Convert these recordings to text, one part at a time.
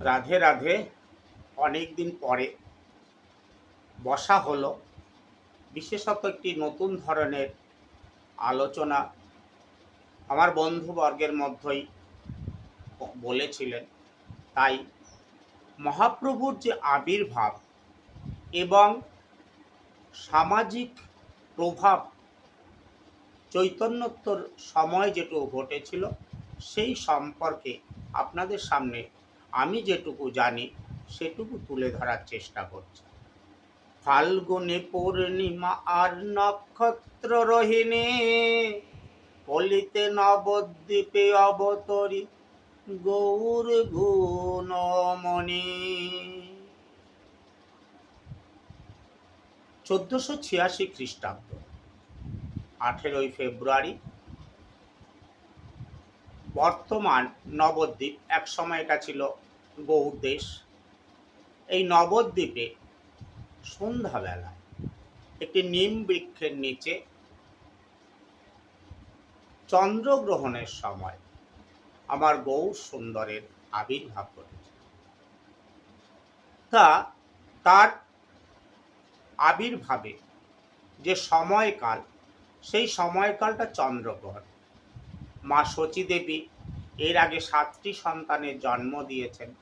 রাধে রাধে, অনেক দিন পরে বসা হলো। বিশেষত একটি নতুন ধরনের আলোচনা আমার বন্ধুবর্গের মধ্যেই বলেছিলেন। তাই মহাপ্রভুর যে আবির্ভাব এবং সামাজিক প্রভাব চৈতন্যোত্তর সময় যেটুকু ঘটেছিল, সেই সম্পর্কে আপনাদের সামনে আমি যেটুকু জানি, সেটুকু তুলে ধরার চেষ্টা করছি। ফাল্গুনে পূর্ণিমা আর নক্ষত্র রহিণী কলিতে নবদ্বীপে অবতরী গৌর গুণমণি। চোদ্দশো ছিয়াশি খ্রিস্টাব্দ, আঠেরোই ফেব্রুয়ারি বর্তমান নবদ্বীপ এক সময় এটা ছিল গৌর দেশ। এই নবদ্বীপে সন্ধ্যাবেলায় একটি নিম বৃক্ষের নিচে চন্দ্রগ্রহণের সময় আমার গৌর সুন্দরের আবির্ভাব ঘটেছে। তা তার আবির্ভাবে যে সময়কাল, সেই সময়কালটা চন্দ্রগ্রহণ। মা শচী দেবী এর আগে সাতটি সন্তানের জন্ম দিয়েছেন।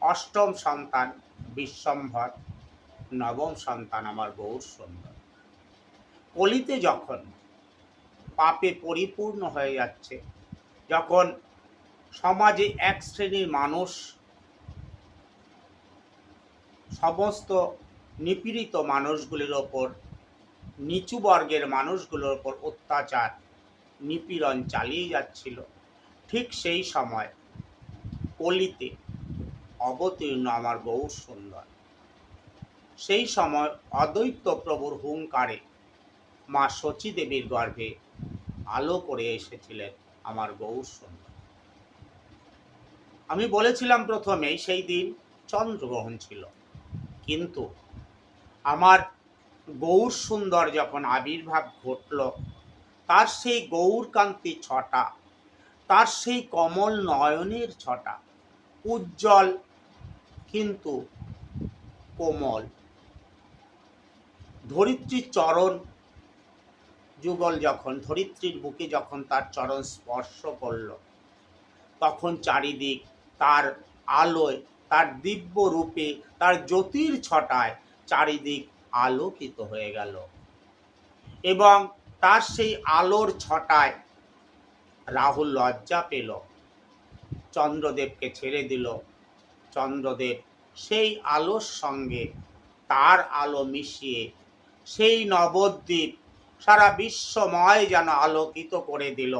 অষ্টম সন্তান বিশ্বম্ভর, নবম সন্তান আমার গৌর সুন্দর। কলিতে যখন পাপে পরিপূর্ণ হয়ে যাচ্ছে, যখন সমাজে এক শ্রেণির মানুষ সমস্ত নিপীড়িত মানুষগুলির ওপর, নিচু বর্গের মানুষগুলোর ওপর অত্যাচার নিপীড়ন চালিয়ে যাচ্ছিল ঠিক সেই সময় কলিতে অবতীর্ণ আমার গৌর সুন্দর। সেই সময় অদ্বৈত প্রভুর হুঙ্কারে মা শচী দেবীর গর্ভে আলো করে এসেছিলেন আমার গৌর সুন্দর। আমি বলেছিলাম প্রথমেই সেই দিন চন্দ্রগ্রহণ ছিল, কিন্তু আমার গৌর সুন্দর যখন আবির্ভাব ঘটল তার সেই গৌরকান্তি ছটা, তার সেই কমল নয়নের ছটা, উজ্জ্বল কিন্তু কোমল। ধরিত্রীর চরণ যুগল যখন, ধরিত্রীর বুকে যখন তার চরণ স্পর্শ করল, তখন চারিদিক তার আলোয়, তার দিব্য রূপে, তার জ্যোতির ছটায় চারিদিক আলোকিত হয়ে গেল। এবং তার সেই আলোর ছটায় রাহুল লজ্জা পেল। চন্দ্রদেবকে ছেড়ে দিল। চন্দ্রদেব সেই আলোর সঙ্গে তার আলো মিশিয়ে সেই নবদ্বীপ সারা বিশ্বময় যেন আলোকিত করে দিল।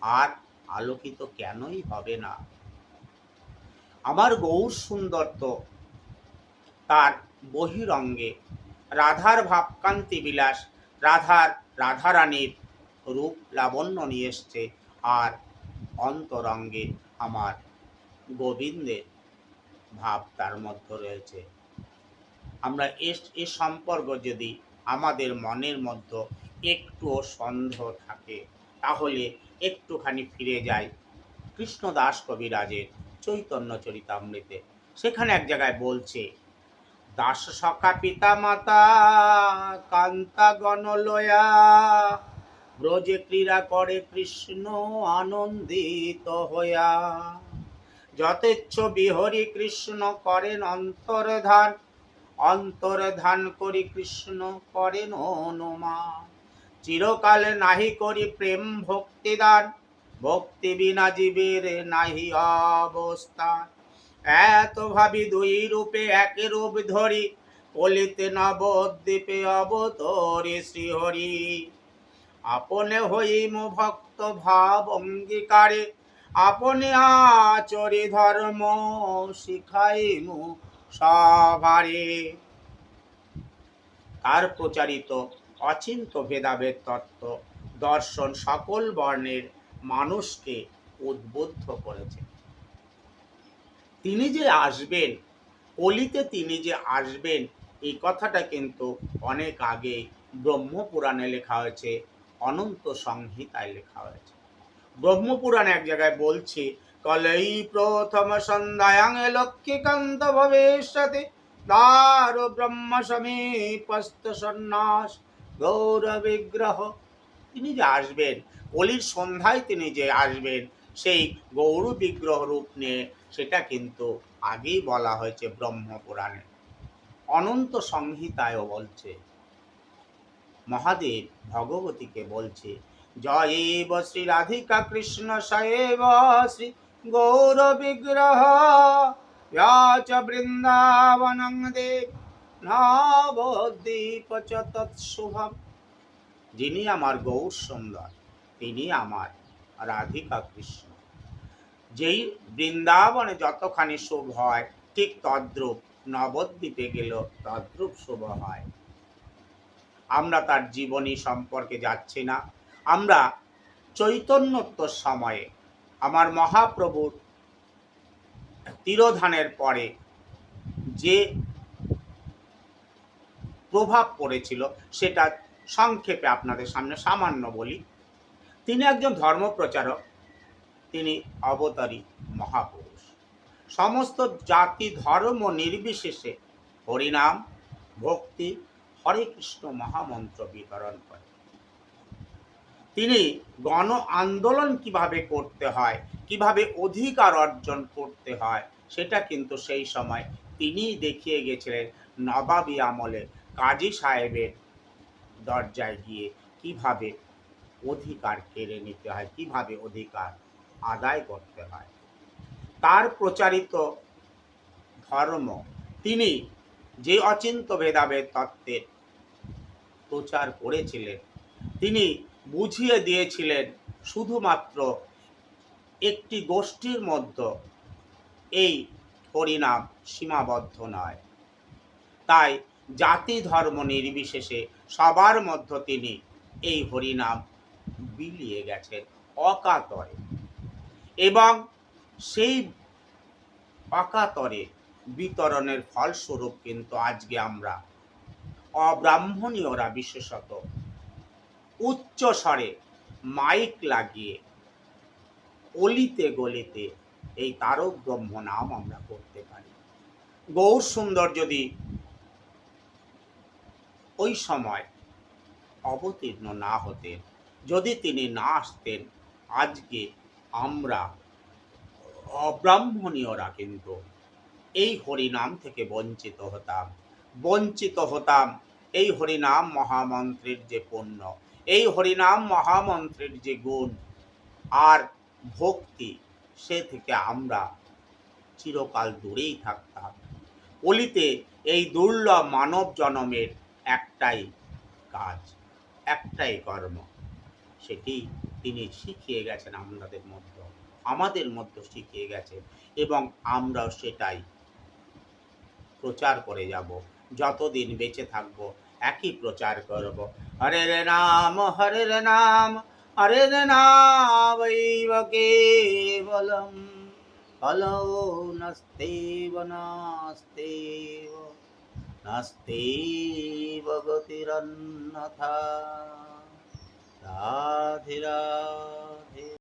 আর আলোকিত কেনই হবে না? আমার গৌর সুন্দর তো। তার বহিরঙ্গে রাধার ভাবকান্তি বিলাস, রাধার রাধারানীর রূপ লাবণ্য নিয়ে এসছে আর অন্তরঙ্গে আমার গোবিন্দের ভাব তার মধ্যে রয়েছে। আমরা এ সম্পর্ক যদি আমাদের মনের মধ্যে একটুও সন্দেহ থাকে, তাহলে একটুখানি ফিরে যাই কৃষ্ণদাস কবিরাজের চৈতন্য চরিতামৃতে। সেখানে এক জায়গায় বলছে দাস সখা পিতা মাতা কান্তা গণলয়া। ব্রজে ক্রীড়া করে কৃষ্ণ আনন্দিত হইয়া। যথেচ্ছ বিহরি কৃষ্ণ করেন অন্তর্ধান। অন্তর্ধান করি কৃষ্ণ করেন অনুমান। চিরকালে নাহি করি প্রেম ভক্তিদান। ভক্তি বিনা জীবের নাহি অবস্থা এত ভাবি দুই রূপে এক রূপ ধরি কলিতে নবদ্বীপে অবতরে শ্রীহরি। আপনে হইম ভক্ত ভাব অঙ্গীকারে, আপনি আচরি ধর্ম শিখাইম সভারে। তার প্রচারিত অচিন্ত ভেদাভেদ তত্ত্ব দর্শন সকল বর্ণের মানুষকে উদ্বুদ্ধ করেছে। তিনি যে আসবেন, কলিতে তিনি যে আসবেন, এই কথাটা কিন্তু অনেক আগে ব্রহ্মপুরাণে লেখা হয়েছে, অনন্ত সংহিতায় লেখা হয়েছে। ব্রহ্মপুরাণ এক জায়গায় বলছে কলై প্রথম সন্ধ্যায়াং লক্ষ্মীকান্ত ভবিষ্যতি দ্বার ব্রহ্ম সমীপস্থ সন্ন্যাস, গৌর বিগ্রহ। তিনি যে আসবেন, কলির সন্ধ্যায় তিনি যে আসবেন, সেই গৌর বিগ্রহ রূপ নিয়ে সেটা কিন্তু আগেই বলা হয়েছে ব্রহ্মপুরাণে। অনন্ত সংহিতায়ও বলছে, মহাদেব ভগবতীকে বলছে, জয়েব শ্রী রাধিকা কৃষ্ণ সায়েব শ্রী গৌর বিগ্রহ বৃন্দাবনং দেব নবদ্বীপ চ যিনি আমার গৌর সুন্দর, তিনি আমার রাধিকা কৃষ্ণ। যেই বৃন্দাবনে যতখানি শুভ হয়, ঠিক তদ্রূপ নবদ্বীপে গেল তদ্রূপ শুভ হয়। আমরা তার জীবনী সম্পর্কে যাচ্ছি না। আমরা চৈতন্যোত্তর সময়ে আমার মহাপ্রভুর তিরোধানের পরে যে প্রভাব পড়েছিল, সেটা সংক্ষেপে আপনাদের সামনে সামান্য বলি। তিনি একজন ধর্মপ্রচারক। তিনি অবতারী মহাপুরুষ। সমস্ত জাতি, ধর্ম নির্বিশেষে হরিনাম, ভক্তি, হরে কৃষ্ণ মহামন্ত্র বিতরণ করে। তিনি গণ আন্দোলন কীভাবে করতে হয়, কীভাবে অধিকার অর্জন করতে হয়, সেটা কিন্তু সেই সময় তিনিই দেখিয়ে গেছিলেন নবাবী আমলে কাজী সাহেবের দরজায় গিয়ে কীভাবে অধিকার কেড়ে নিতে হয়, কীভাবে অধিকার আদায় করতে হয়। তার প্রচারিত ধর্ম, তিনি যে অচিন্ত ভেদাভেদ তত্ত্বের প্রচার করেছিলেন, তিনি বুঝিয়ে দিয়েছিলেন শুধুমাত্র একটি গোষ্ঠীর মধ্যে এই হরিনাম সীমাবদ্ধ নয়। তাই জাতি ধর্ম নির্বিশেষে সবার মধ্যে তিনি এই হরিনাম বিলিয়ে গেছেন অকাতরে। এবং সেই অকাতরে বিতরণের ফলস্বরূপ কিন্তু আজকে আমরা অব্রাহ্মণীয়রা বিশেষত উচ্চ স্বরে মাইক লাগিয়ে অলিতে গলিতে এই তারক ব্রহ্ম নাম আমরা করতে পারি। গৌর সুন্দর যদি ওই সময় অবতীর্ণ না হতেন, যদি তিনি না আসতেন, আজকে আমরা অব্রাহ্মণীয়রা কিন্তু এই হরিনাম থেকে বঞ্চিত হতাম বঞ্চিত হতাম। এই হরিনাম মহামন্ত্রের যে পণ্য, এই হরিনাম মহামন্ত্রের যে গুণ আর ভক্তি, সে থেকে আমরা চিরকাল দূরেই থাকতাম। কলিতে এই দুর্লভ মানব জনমের একটাই কাজ, একটাই কর্ম, সেটি তিনি শিখিয়ে গেছেন আমাদের মধ্যে। আমাদের মধ্যে শিখিয়ে গেছেন এবং আমরাও সেটাই প্রচার করে যাব। যতদিন বেঁচে থাকব, একই প্রচার করব। হরে রে নাম, হরে রে নাম, হরে রে নাম কেবলম হলো নস্তেব নাস্তেব নাস্তেব গতিরন্যথা রাধে রাধে।